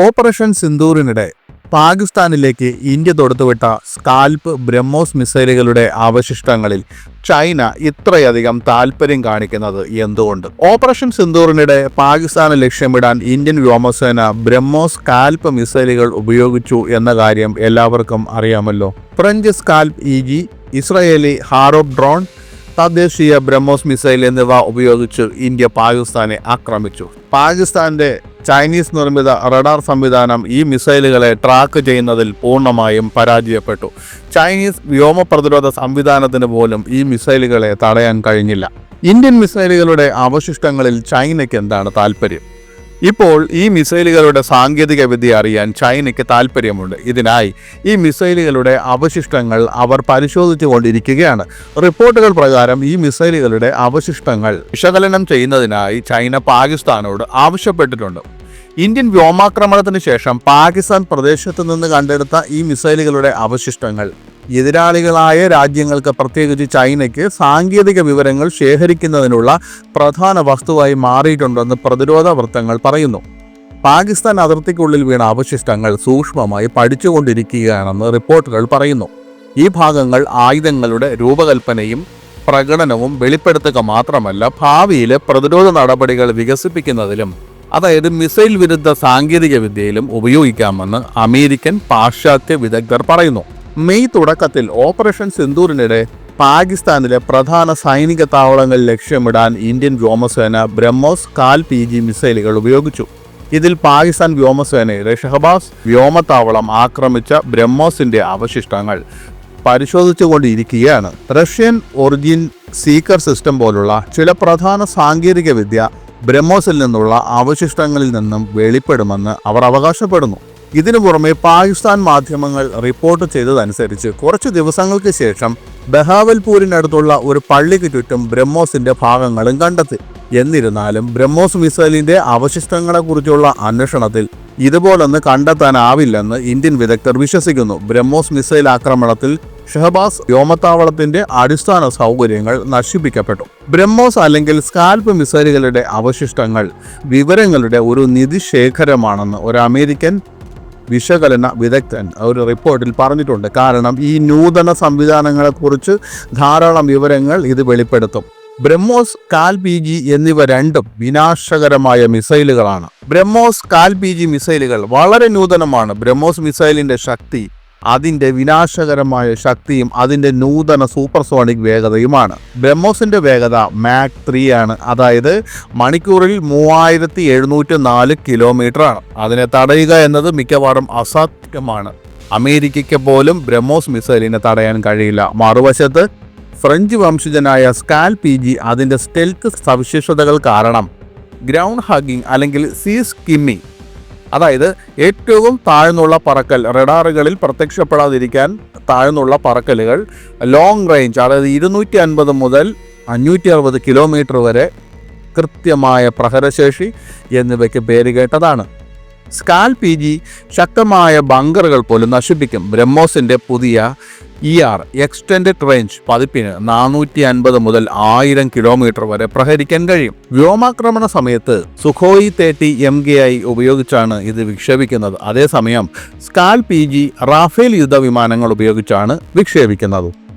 Operation സിന്ദൂറിനിടെ പാകിസ്ഥാനിലേക്ക് India തൊടുത്തുവിട്ട സ്കാൽപ്പ് ബ്രഹ്മോസ് മിസൈലുകളുടെ അവശിഷ്ടങ്ങളിൽ ചൈന ഇത്രയധികം താല്പര്യം കാണിക്കുന്നത് എന്തുകൊണ്ട്? ഓപ്പറേഷൻ സിന്ദൂറിനിടെ പാകിസ്ഥാനെ ലക്ഷ്യമിടാൻ ഇന്ത്യൻ വ്യോമസേന ബ്രഹ്മോസ് സ്കാൽപ്പ് മിസൈലുകൾ ഉപയോഗിച്ചു എന്ന കാര്യം എല്ലാവർക്കും അറിയാമല്ലോ. French SCALP E G Israeli Harop drone തദ്ദേശീയ ബ്രഹ്മോസ് മിസൈൽ എന്നിവ ഉപയോഗിച്ച് ഇന്ത്യ പാകിസ്ഥാനെ ആക്രമിച്ചു. പാകിസ്ഥാന്റെ ചൈനീസ് നിർമ്മിത റഡാർ സംവിധാനം ഈ മിസൈലുകളെ ട്രാക്ക് ചെയ്യുന്നതിൽ പൂർണമായും പരാജയപ്പെട്ടു. ചൈനീസ് വ്യോമ പ്രതിരോധ സംവിധാനത്തിന് പോലും ഈ മിസൈലുകളെ തടയാൻ കഴിഞ്ഞില്ല. ഇന്ത്യൻ മിസൈലുകളുടെ അവശിഷ്ടങ്ങളിൽ ചൈനയ്ക്ക് എന്താണ് താല്പര്യം? ഇപ്പോൾ ഈ മിസൈലുകളുടെ സാങ്കേതിക വിദ്യ അറിയാൻ ചൈനയ്ക്ക് താല്പര്യമുണ്ട്. ഇതിനായി ഈ മിസൈലുകളുടെ അവശിഷ്ടങ്ങൾ അവർ പരിശോധിച്ചു കൊണ്ടിരിക്കുകയാണ്. റിപ്പോർട്ടുകൾ പ്രകാരം ഈ മിസൈലുകളുടെ അവശിഷ്ടങ്ങൾ വിശകലനം ചെയ്യുന്നതിനായി ചൈന പാകിസ്ഥാനോട് ആവശ്യപ്പെട്ടിട്ടുണ്ട്. ഇന്ത്യൻ വ്യോമാക്രമണത്തിന് ശേഷം പാകിസ്ഥാൻ പ്രദേശത്ത് നിന്ന് കണ്ടെടുത്ത ഈ മിസൈലുകളുടെ അവശിഷ്ടങ്ങൾ. എതിരാളികളായ രാജ്യങ്ങൾക്ക് പ്രത്യേകിച്ച് ചൈനയ്ക്ക് സാങ്കേതിക വിവരങ്ങൾ ശേഖരിക്കുന്നതിനുള്ള പ്രധാന വസ്തുവായി മാറിയിട്ടുണ്ടെന്ന് പ്രതിരോധ വൃത്തങ്ങൾ പറയുന്നു. പാകിസ്ഥാൻ അതിർത്തിക്കുള്ളിൽ വീണ അവശിഷ്ടങ്ങൾ സൂക്ഷ്മമായി പഠിച്ചുകൊണ്ടിരിക്കുകയാണെന്ന് റിപ്പോർട്ടുകൾ പറയുന്നു. ഈ ഭാഗങ്ങൾ ആയുധങ്ങളുടെ രൂപകൽപ്പനയും പ്രകടനവും വെളിപ്പെടുത്തുക മാത്രമല്ല ഭാവിയിലെ പ്രതിരോധ നടപടികൾ വികസിപ്പിക്കുന്നതിലും അതായത് മിസൈൽ വിരുദ്ധ സാങ്കേതിക വിദ്യയിലും ഉപയോഗിക്കാമെന്ന് അമേരിക്കൻ പാശ്ചാത്യ വിദഗ്ധർ പറയുന്നു. മെയ് തുടക്കത്തിൽ ഓപ്പറേഷൻ സിന്ദൂറിനിടെ പാകിസ്ഥാനിലെ പ്രധാന സൈനിക താവളങ്ങൾ ലക്ഷ്യമിടാൻ ഇന്ത്യൻ വ്യോമസേന ബ്രഹ്മോസ് കാൽ പി ജി മിസൈലുകൾ ഉപയോഗിച്ചു. ഇതിൽ പാകിസ്ഥാൻ വ്യോമസേനയുടെ ഷഹബാസ് വ്യോമത്താവളം ആക്രമിച്ച ബ്രഹ്മോസിന്റെ അവശിഷ്ടങ്ങൾ പരിശോധിച്ചുകൊണ്ടിരിക്കുകയാണ് റഷ്യൻ ഒറിജിൻ സീക്കർ സിസ്റ്റം പോലുള്ള ചില പ്രധാന സാങ്കേതിക വിദ്യ ബ്രഹ്മോസിൽ നിന്നുള്ള അവശിഷ്ടങ്ങളിൽ നിന്നും വെളിപ്പെടുമെന്ന് അവർ അവകാശപ്പെടുന്നു. ഇതിനു പുറമെ പാകിസ്ഥാൻ മാധ്യമങ്ങൾ റിപ്പോർട്ട് ചെയ്തതനുസരിച്ച് കുറച്ച് ദിവസങ്ങൾക്ക് ശേഷം ബഹാവൽപൂരിനടുത്തുള്ള ഒരു പള്ളിക്ക് ചുറ്റും ബ്രഹ്മോസിന്റെ ഭാഗങ്ങളും കണ്ടെത്തി. എന്നിരുന്നാലും ബ്രഹ്മോസ് മിസൈലിന്റെ അവശിഷ്ടങ്ങളെക്കുറിച്ചുള്ള അന്വേഷണത്തിൽ ഇതുപോലൊന്ന് കണ്ടെത്താനാവില്ലെന്ന് ഇന്ത്യൻ വിദഗ്ധർ വിശ്വസിക്കുന്നു. ബ്രഹ്മോസ് മിസൈൽ ആക്രമണത്തിൽ ഷഹബാസ് വ്യോമത്താവളത്തിന്റെ അടിസ്ഥാന സൗകര്യങ്ങൾ നശിപ്പിക്കപ്പെട്ടു. ബ്രഹ്മോസ് അല്ലെങ്കിൽ സ്കാൽപ്പ് മിസൈലുകളുടെ അവശിഷ്ടങ്ങൾ വിവരങ്ങളുടെ ഒരു നിധിശേഖരമാണെന്ന് ഒരു അമേരിക്കൻ വിശകലന വിദഗ്ധൻ ഒരു റിപ്പോർട്ടിൽ പറഞ്ഞിട്ടുണ്ട്. കാരണം ഈ നൂതന സംവിധാനങ്ങളെക്കുറിച്ച് ധാരാളം വിവരങ്ങൾ ഇത് വെളിപ്പെടുത്തും. ബ്രഹ്മോസ് കാൽ പി ജി എന്നിവ രണ്ടും വിനാശകരമായ മിസൈലുകളാണ്. ബ്രഹ്മോസ് കാൽ പി ജി മിസൈലുകൾ വളരെ നൂതനമാണ്. ബ്രഹ്മോസ് മിസൈലിന്റെ ശക്തി അതിന്റെ വിനാശകരമായ ശക്തിയും അതിന്റെ നൂതന സൂപ്പർസോണിക് വേഗതയുമാണ്. ബ്രഹ്മോസിന്റെ വേഗത മാക് ത്രീ ആണ്. അതായത് മണിക്കൂറിൽ മൂവായിരത്തി എഴുന്നൂറ്റി നാല് കിലോമീറ്റർ ആണ് അതിനെ തടയുക എന്നത് മിക്കവാറും അസാധ്യമാണ്. അമേരിക്കയ്ക്ക് പോലും ബ്രഹ്മോസ് മിസൈലിനെ തടയാൻ കഴിയില്ല. മറുവശത്ത് ഫ്രഞ്ച് വംശജനായ സ്കാൽ പി ജി അതിന്റെ സ്റ്റെൽത്ത് സവിശേഷതകൾ കാരണം ഗ്രൗണ്ട് ഹാഗിങ് അല്ലെങ്കിൽ സീ സ്കിമ്മിങ് അതായത് ഏറ്റവും താഴ്ന്നുള്ള പറക്കൽ റഡാറുകളിൽ പ്രത്യക്ഷപ്പെടാതിരിക്കാൻ താഴ്ന്നുള്ള പറക്കലുകൾ ലോങ് റേഞ്ച് അതായത് ഇരുന്നൂറ്റി അൻപത് മുതൽ അഞ്ഞൂറ്റി അറുപത് കിലോമീറ്റർ വരെ കൃത്യമായ പ്രഹരശേഷി എന്നിവയ്ക്ക് പേരുകേട്ടതാണ് സ്കാൽ പി ജി ശക്തമായ ബങ്കറുകൾ പോലും നശിപ്പിക്കും. ബ്രഹ്മോസിന്റെ പുതിയ ഇ ആർ എക്സ്റ്റൻഡഡ് റേഞ്ച് പതിപ്പിന് നാനൂറ്റി അൻപത് മുതൽ ആയിരം കിലോമീറ്റർ വരെ പ്രഹരിക്കാൻ കഴിയും. വ്യോമാക്രമണ സമയത്ത് Sukhoi thirty M K I ഉപയോഗിച്ചാണ് ഇത് വിക്ഷേപിക്കുന്നത്. അതേസമയം സ്കാൽ പി ജി റാഫേൽ യുദ്ധവിമാനങ്ങൾ ഉപയോഗിച്ചാണ് വിക്ഷേപിക്കുന്നത്.